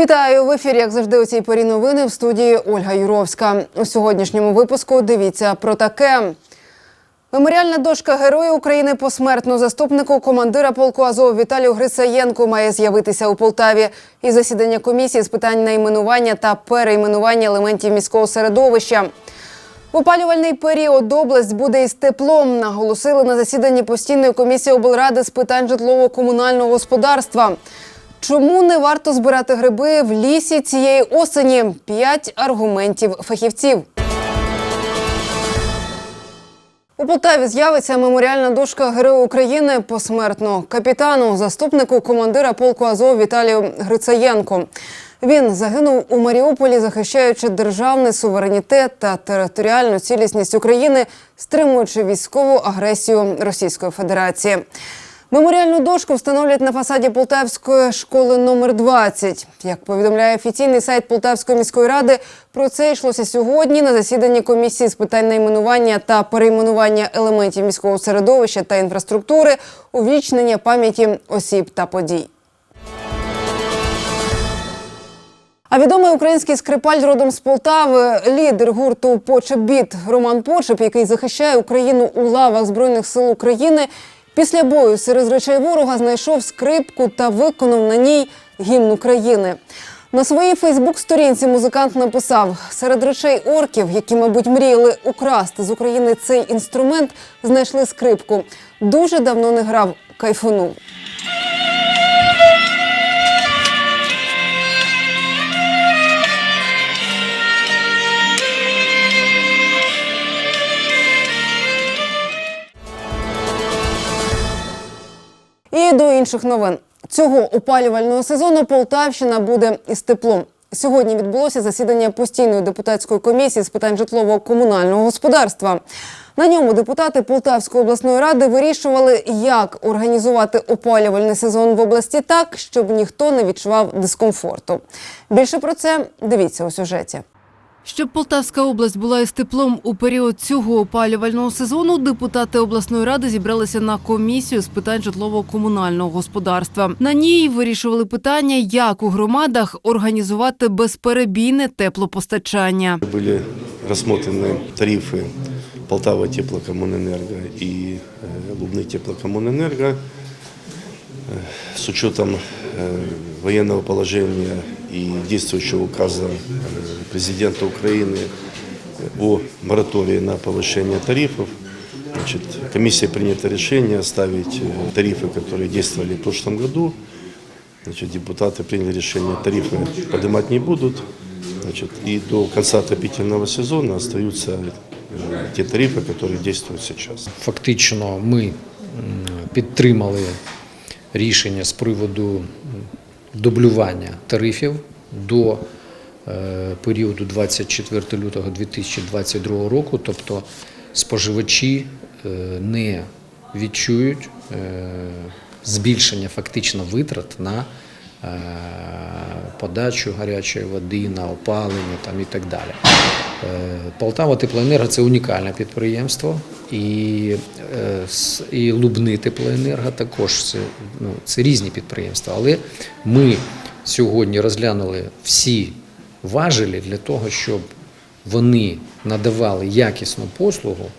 Вітаю в ефірі, як завжди, у цій порі новини в студії Ольга Юровська. У сьогоднішньому випуску дивіться про таке. Меморіальна дошка Герою України посмертно заступнику командира полку Азов Віталію Грицаєнку має з'явитися у Полтаві. І засідання комісії з питань найменування та перейменування елементів міського середовища. В опалювальний період область буде із теплом, наголосили на засіданні постійної комісії облради з питань житлово-комунального господарства. Чому не варто збирати гриби в лісі цієї осені? П'ять аргументів фахівців. У Полтаві з'явиться меморіальна дошка Герою України посмертно капітану, заступнику командира полку Азов Віталію Грицаєнко. Він загинув у Маріуполі, захищаючи державний суверенітет та територіальну цілісність України, стримуючи військову агресію Російської Федерації. Меморіальну дошку встановлять на фасаді Полтавської школи номер 20. Як повідомляє офіційний сайт Полтавської міської ради, про це йшлося сьогодні на засіданні комісії з питань найменування та перейменування елементів міського середовища та інфраструктури, увічнення пам'яті осіб та подій. А відомий український скрипаль родом з Полтави, лідер гурту Почебіт Роман Почеп, який захищає Україну у лавах Збройних сил України, після бою серед речей ворога знайшов скрипку та виконав на ній гімн України. На своїй Фейсбук-сторінці музикант написав: серед речей орків, які, мабуть, мріяли украсти з України цей інструмент, знайшли скрипку. Дуже давно не грав, кайфунув. До інших новин цього опалювального сезону Полтавщина буде із теплом. Сьогодні відбулося засідання постійної депутатської комісії з питань житлово-комунального господарства. На ньому депутати Полтавської обласної ради вирішували, як організувати опалювальний сезон в області так, щоб ніхто не відчував дискомфорту. Більше про це дивіться у сюжеті. Щоб Полтавська область була із теплом у період цього опалювального сезону, депутати обласної ради зібралися на комісію з питань житлово-комунального господарства. На ній вирішували питання, як у громадах організувати безперебійне теплопостачання. Были рассмотрены тарифы Полтава теплокоммунэнерго и э, Лубны теплокоммунэнерго э, с учетом э, военного положения и действующего указа э, президента Украины о моратории на повышение тарифов. Значит, комиссия принято решение оставить э, тарифы, которые действовали в прошлом году. Значит, депутаты приняли решение, тарифы поднимать не будут. Значит, и до конца отопительного сезона остаются э, те тарифы, которые действуют сейчас. Фактично ми м, підтримали рішення з приводу м, дублювання тарифів до е, періоду 24 лютого 2022 року, тобто споживачі е, не відчують е, збільшення фактично витрат на подачу гарячої води, на опалення там, і так далі. Е, Полтава Теплоенерго це унікальне підприємство, і, е, і Лубни Теплоенерго також це, ну, це різні підприємства. Але ми сьогодні розглянули всі важелі для того, щоб вони надавали якісну послугу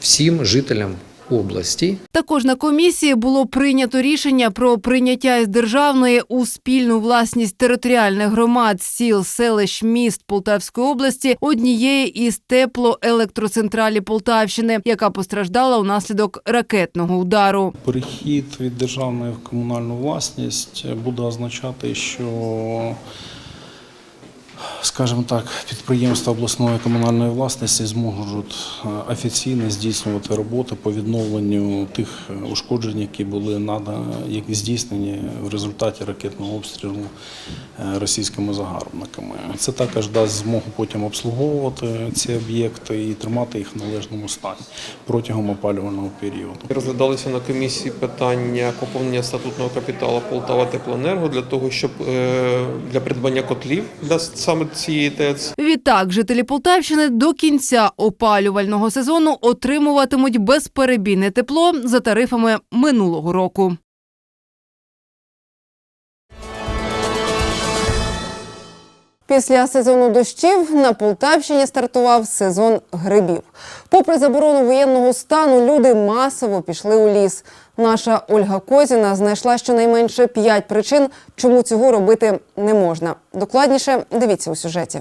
всім жителям області Також на комісії було прийнято рішення про прийняття із державної у спільну власність територіальних громад сіл, селищ, міст Полтавської області однієї із теплоелектроцентралі Полтавщини, яка постраждала унаслідок ракетного удару. Перехід від державної в комунальну власність буде означати, що, скажімо так, підприємства обласної комунальної власності зможуть е, офіційно здійснювати роботи по відновленню тих е, ушкоджень, які були нада- які здійснені в результаті ракетного обстрілу е, російськими загарбниками. Це також дасть змогу потім обслуговувати ці об'єкти і тримати їх в належному стані протягом опалювального періоду. Розглядалися на комісії питання поповнення статутного капіталу Полтава Теплоенерго для того, щоб для придбання котлів для саме цієї ТЕЦ. Відтак, жителі Полтавщини до кінця опалювального сезону отримуватимуть безперебійне тепло за тарифами минулого року. Після сезону дощів на Полтавщині стартував сезон грибів. Попри заборону воєнного стану, люди масово пішли у ліс. Наша Ольга Козіна знайшла щонайменше п'ять причин, чому цього робити не можна. Докладніше дивіться у сюжеті.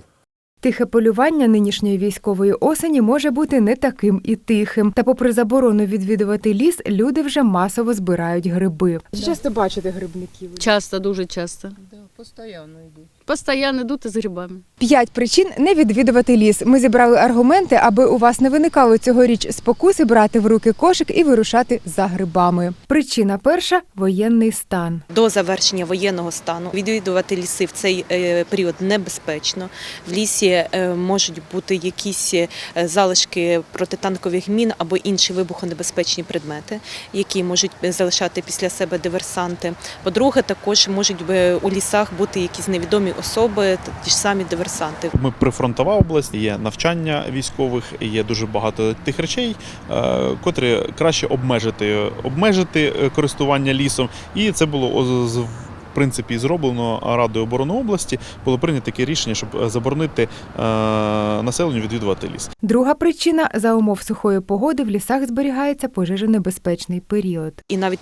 Тихе полювання нинішньої військової осені може бути не таким і тихим. Та, попри заборону відвідувати ліс, люди вже масово збирають гриби. Часто бачите грибників. Часто, дуже часто. Постійно йдуть. Постійно йдуть із грибами. П'ять причин не відвідувати ліс. Ми зібрали аргументи, аби у вас не виникало цьогоріч спокуси брати в руки кошик і вирушати за грибами. Причина перша воєнний стан. До завершення воєнного стану відвідувати ліси в цей е, період небезпечно. В лісі е, можуть бути якісь е, залишки протитанкових мін або інші вибухонебезпечні предмети, які можуть залишати після себе диверсанти. По-друге, також можуть у лісах бути якісь невідомі особи, ті ж самі диверсанти. Ми прифронтова область, є навчання військових, є дуже багато тих речей, е, котрі краще обмежити, обмежити е, користування лісом. І це було принципі зроблено Радою оборони області. Було прийнято таке рішення, щоб е, заборонити е, населенню відвідувати ліс. Друга причина за умов сухої погоди в лісах зберігається пожежонебезпечний період. І навіть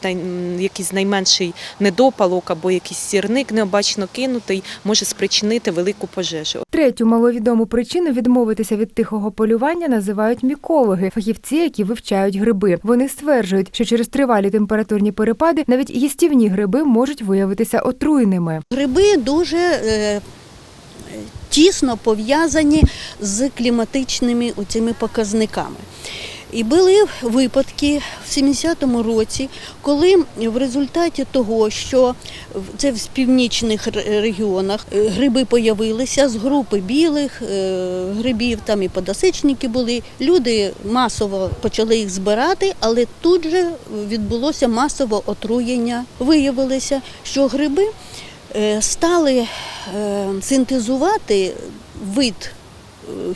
якийсь найменший недопалок або якийсь сірник необачно кинутий може спричинити велику пожежу. Третю маловідому причину відмовитися від тихого полювання називають мікологи, фахівці, які вивчають гриби. Вони стверджують, що через тривалі температурні перепади навіть їстівні гриби можуть виявитися отруйними. Гриби дуже е, тісно пов'язані з кліматичними оцими показниками. І були випадки в 70-му році, коли в результаті того, що це в північних регіонах е, гриби появилися з групи білих е, грибів, там і подосичники були. Люди масово почали їх збирати, але тут же відбулося масове отруєння. Виявилося, що гриби е, стали синтезувати вид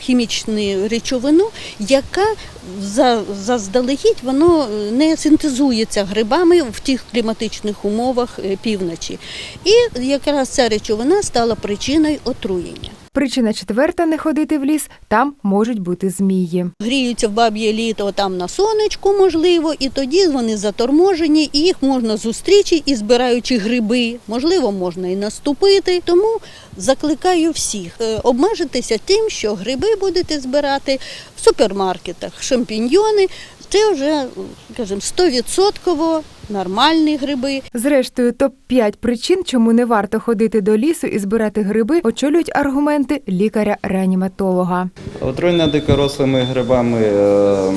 хімічну речовину, яка за- заздалегідь воно е, не синтезується грибами в тих кліматичних умовах е, півночі. І якраз ця речовина стала причиною отруєння. Причина четверта не ходити в ліс там можуть бути змії. Гріються в баб'є літо там на сонечку, можливо, і тоді вони заторможені, і їх можна зустрічі і збираючи гриби. Можливо, можна і наступити. Тому закликаю всіх е, обмежитися тим, що гриби будете збирати в супермаркетах, шампіньйони. Це вже, скажімо, 100% нормальні гриби. Зрештою, топ 5 причин, чому не варто ходити до лісу і збирати гриби, очолюють аргументи лікаря-реаніматолога. Отруєння дикорослими грибами е,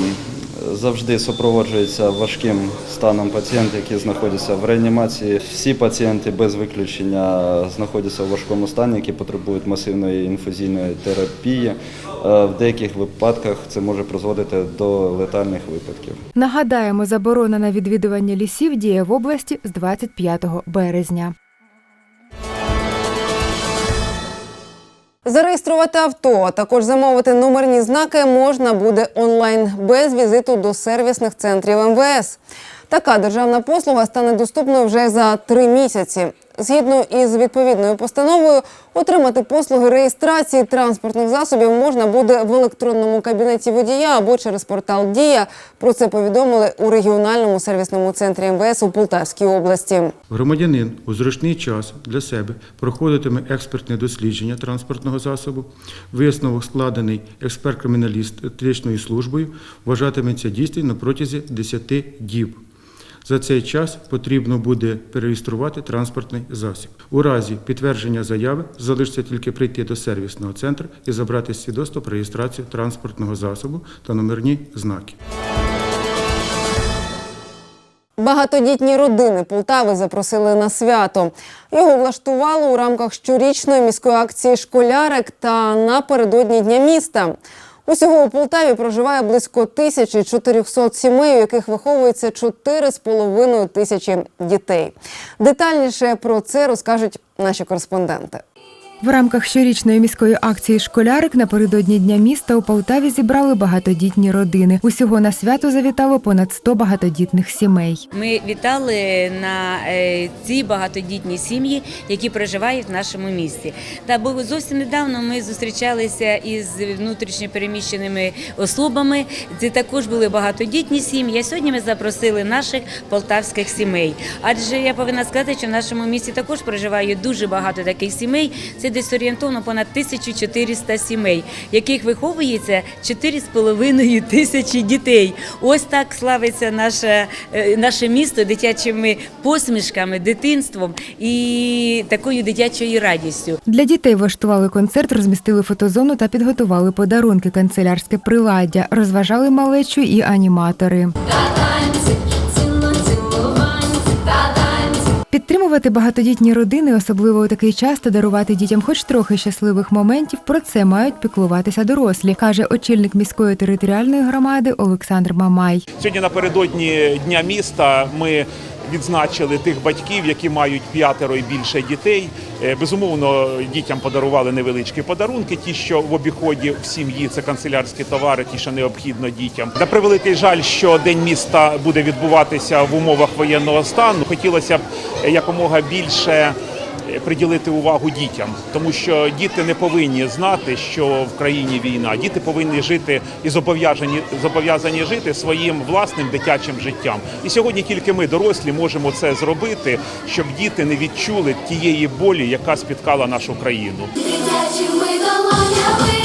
завжди супроводжується важким станом пацієнтів, які знаходяться в реанімації. Всі пацієнти без виключення знаходяться в важкому стані, які потребують масивної інфузійної терапії. Е, В деяких випадках це може призводити до летальних випадків. Нагадаємо, заборона на відвідування лісів діє в області з 25 березня. Зареєструвати авто, а також замовити номерні знаки можна буде онлайн без візиту до сервісних центрів МВС. Така державна послуга стане доступною вже за три місяці. Згідно із відповідною постановою, отримати послуги реєстрації транспортних засобів можна буде в електронному кабінеті водія або через портал Дія. Про це повідомили у регіональному сервісному центрі МВС у Полтавській області. Громадянин у зручний час для себе проходитиме експертне дослідження транспортного засобу. Висновок, складений експерт-криміналістичною службою, вважатиметься дійсним на протязі 10 діб. За цей час потрібно буде перереєструвати транспортний засіб. У разі підтвердження заяви залишиться тільки прийти до сервісного центру і забрати свідоцтво про реєстрацію транспортного засобу та номерні знаки. Багатодітні родини Полтави запросили на свято. Його влаштували у рамках щорічної міської акції Школярик та напередодні Дня міста. Усього у Полтаві проживає близько 1400 сімей, у яких виховується 4,5 тисячі дітей. Детальніше про це розкажуть наші кореспонденти. В рамках щорічної міської акції Школярик напередодні дня міста у Полтаві зібрали багатодітні родини. Усього на свято завітало понад 100 багатодітних сімей. Ми вітали на е, ці багатодітні сім'ї, які проживають в нашому місті. Та бо зовсім недавно ми зустрічалися із внутрішньо переміщеними особами. Це також були багатодітні сім'ї. Сьогодні ми запросили наших полтавських сімей. Адже я повинна сказати, що в нашому місті також проживає дуже багато таких сімей. Це десь орієнтовно понад 1400 сімей, яких виховується 4,5 тисячі дітей. Ось так славиться наше, е, наше місто дитячими посмішками, дитинством і такою дитячою радістю. Для дітей влаштували концерт, розмістили фотозону та підготували подарунки, канцелярське приладдя, розважали малечу і аніматори. Підтримувати багатодітні родини, особливо у такий час, та дарувати дітям хоч трохи щасливих моментів. Про це мають піклуватися дорослі, каже очільник міської територіальної громади Олександр Мамай. Сьогодні напередодні Дня міста ми відзначили тих батьків, які мають п'ятеро і більше дітей. Е, Безумовно, дітям подарували невеличкі подарунки. Ті, що в обіході в сім'ї це канцелярські товари, ті, що необхідно дітям. На превеликий жаль, що день міста буде відбуватися в умовах воєнного стану. Хотілося б е, якомога більше приділити увагу дітям, тому що діти не повинні знати, що в країні війна. Діти повинні жити і зобов'язані зобов'язані жити своїм власним дитячим життям. І сьогодні тільки ми, дорослі, можемо це зробити, щоб діти не відчули тієї болі, яка спіткала нашу країну. Дитячими долонями